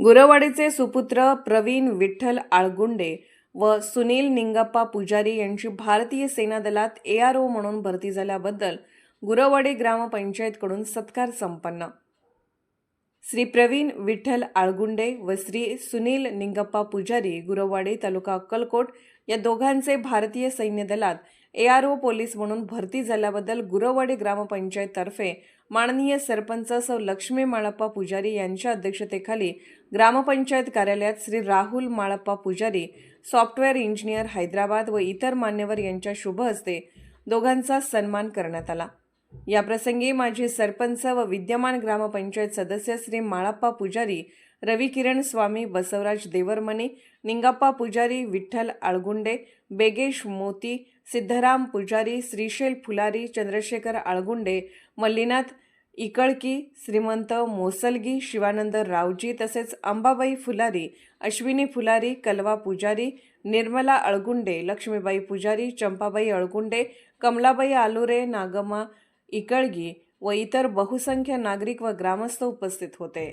गुरवाडीचे सुपुत्र प्रवीण विठ्ठल आळगुंडे व सुनील निंगप्पा पुजारी यांची भारतीय सेना दलात ए आर ओ म्हणून भरती झाल्याबद्दल गुरवाडी ग्रामपंचायतकडून सत्कार संपन्न. श्री प्रवीण विठ्ठल आळगुंडे व श्री सुनील निंगप्पा पुजारी गुरवाडी तालुका अक्कलकोट या दोघांचे भारतीय सैन्य दलात ए आर ओ पोलीस म्हणून भरती झाल्याबद्दल गुरववाडी ग्रामपंचायततर्फे माननीय सरपंच सौ लक्ष्मी माळप्पा पुजारी यांच्या अध्यक्षतेखाली ग्रामपंचायत कार्यालयात श्री राहुल माळप्पा पुजारी सॉफ्टवेअर इंजिनियर हैदराबाद व इतर मान्यवर यांच्या शुभ हस्ते दोघांचा सन्मान करण्यात आला. याप्रसंगी माजी सरपंच व विद्यमान ग्रामपंचायत सदस्य श्री माळप्पा पुजारी रवी किरण स्वामी बसवराज देवरमणी निंगाप्पा पुजारी विठ्ठल आळगुंडे बेगेश मोती सिद्धराम पुजारी श्रीशैल फुलारी चंद्रशेखर आळगुंडे मल्लीनाथ इकळकी श्रीमंत मोसलगी शिवानंद रावजी तसेच अंबाबाई फुलारी अश्विनी फुलारी कलवा पुजारी निर्मला अळगुंडे लक्ष्मीबाई पुजारी चंपाबाई अळगुंडे कमलाबाई आलुरे नागमा इकळगी व इतर बहुसंख्य नागरिक व ग्रामस्थ उपस्थित होते.